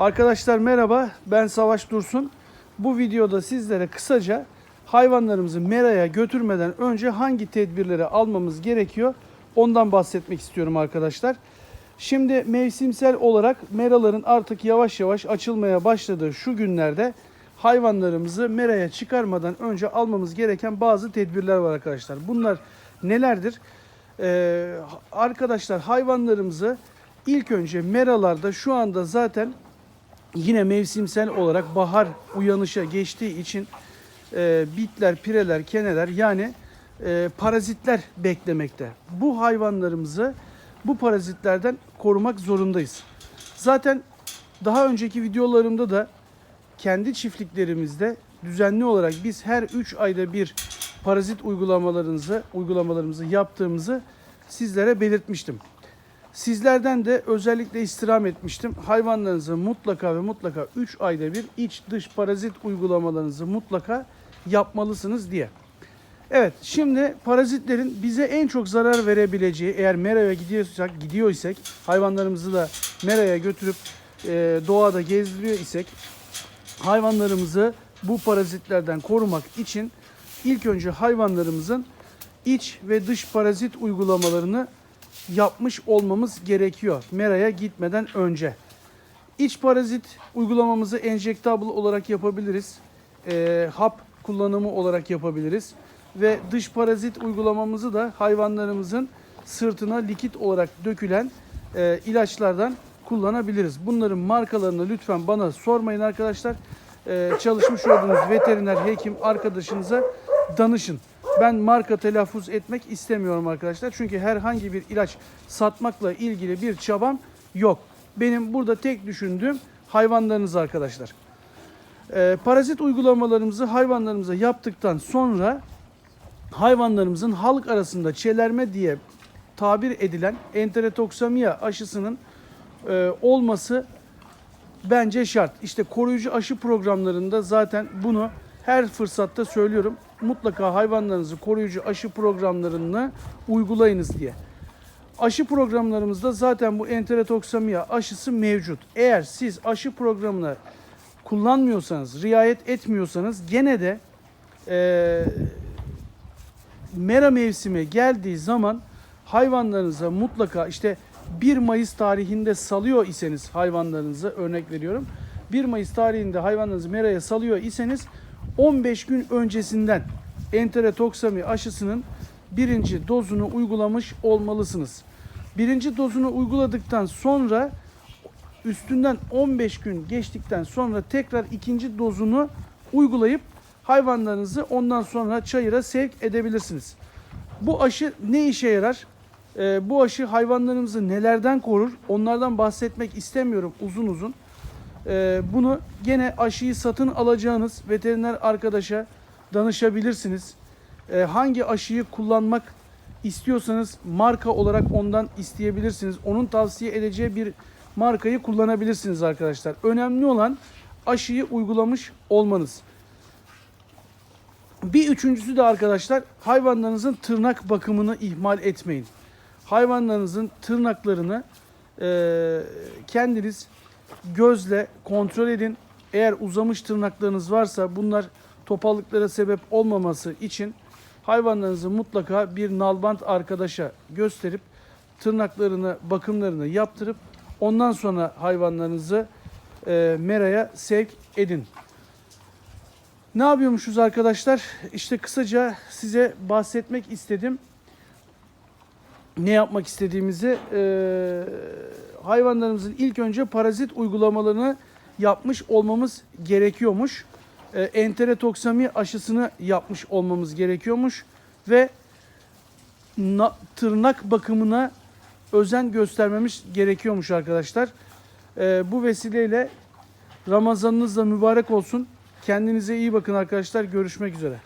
Arkadaşlar merhaba, ben Savaş Dursun. Bu videoda sizlere kısaca hayvanlarımızı meraya götürmeden önce hangi tedbirleri almamız gerekiyor ondan bahsetmek istiyorum arkadaşlar. Şimdi mevsimsel olarak meraların artık yavaş yavaş açılmaya başladığı şu günlerde hayvanlarımızı meraya çıkarmadan önce almamız gereken bazı tedbirler var arkadaşlar. Bunlar nelerdir? Ee, arkadaşlar hayvanlarımızı ilk önce meralarda şu anda zaten yine mevsimsel olarak bahar uyanışa geçtiği için e, bitler, pireler, keneler yani e, parazitler beklemekte. Bu hayvanlarımızı bu parazitlerden korumak zorundayız. Zaten daha önceki videolarımda da kendi çiftliklerimizde düzenli olarak biz her 3 ayda bir parazit uygulamalarımızı uygulamalarımızı yaptığımızı sizlere belirtmiştim. Sizlerden de özellikle istirham etmiştim. Hayvanlarınızı mutlaka ve mutlaka 3 ayda bir iç dış parazit uygulamalarınızı mutlaka yapmalısınız diye. Evet şimdi parazitlerin bize en çok zarar verebileceği eğer meraya gidiyorsak gidiyor isek hayvanlarımızı da meraya götürüp e, doğada gezdiriyor isek hayvanlarımızı bu parazitlerden korumak için ilk önce hayvanlarımızın iç ve dış parazit uygulamalarını yapmış olmamız gerekiyor meraya gitmeden önce. İç parazit uygulamamızı enjektable olarak yapabiliriz. Ee, hap kullanımı olarak yapabiliriz. Ve dış parazit uygulamamızı da hayvanlarımızın sırtına likit olarak dökülen e, ilaçlardan kullanabiliriz. Bunların markalarını lütfen bana sormayın arkadaşlar. Ee, çalışmış olduğunuz veteriner hekim arkadaşınıza danışın. Ben marka telaffuz etmek istemiyorum arkadaşlar. Çünkü herhangi bir ilaç satmakla ilgili bir çabam yok. Benim burada tek düşündüğüm hayvanlarınız arkadaşlar. Ee, parazit uygulamalarımızı hayvanlarımıza yaptıktan sonra hayvanlarımızın halk arasında çelerme diye tabir edilen enterotoksamiya aşısının e, olması bence şart. İşte koruyucu aşı programlarında zaten bunu her fırsatta söylüyorum. Mutlaka hayvanlarınızı koruyucu aşı programlarını uygulayınız diye. Aşı programlarımızda zaten bu enterotoksamiya aşısı mevcut. Eğer siz aşı programını kullanmıyorsanız, riayet etmiyorsanız gene de eee mera mevsimi geldiği zaman hayvanlarınıza mutlaka işte 1 Mayıs tarihinde salıyor iseniz hayvanlarınızı örnek veriyorum. 1 Mayıs tarihinde hayvanlarınızı meraya salıyor iseniz 15 gün öncesinden enterotoksami aşısının birinci dozunu uygulamış olmalısınız. Birinci dozunu uyguladıktan sonra üstünden 15 gün geçtikten sonra tekrar ikinci dozunu uygulayıp hayvanlarınızı ondan sonra çayıra sevk edebilirsiniz. Bu aşı ne işe yarar? Ee, bu aşı hayvanlarımızı nelerden korur? Onlardan bahsetmek istemiyorum uzun uzun. Ee, bunu gene aşıyı satın alacağınız veteriner arkadaşa danışabilirsiniz. Ee, hangi aşıyı kullanmak istiyorsanız marka olarak ondan isteyebilirsiniz. Onun tavsiye edeceği bir markayı kullanabilirsiniz arkadaşlar. Önemli olan aşıyı uygulamış olmanız. Bir üçüncüsü de arkadaşlar hayvanlarınızın tırnak bakımını ihmal etmeyin. Hayvanlarınızın tırnaklarını e, kendiniz gözle kontrol edin. Eğer uzamış tırnaklarınız varsa bunlar topallıklara sebep olmaması için hayvanlarınızı mutlaka bir nalbant arkadaşa gösterip tırnaklarını, bakımlarını yaptırıp ondan sonra hayvanlarınızı e, meraya sevk edin. Ne yapıyormuşuz arkadaşlar? İşte kısaca size bahsetmek istedim. Ne yapmak istediğimizi Ee, hayvanlarımızın ilk önce parazit uygulamalarını yapmış olmamız gerekiyormuş. Ee, enterotoksami aşısını yapmış olmamız gerekiyormuş ve na- tırnak bakımına özen göstermemiz gerekiyormuş arkadaşlar. Ee, bu vesileyle Ramazanınız da mübarek olsun. Kendinize iyi bakın arkadaşlar. Görüşmek üzere.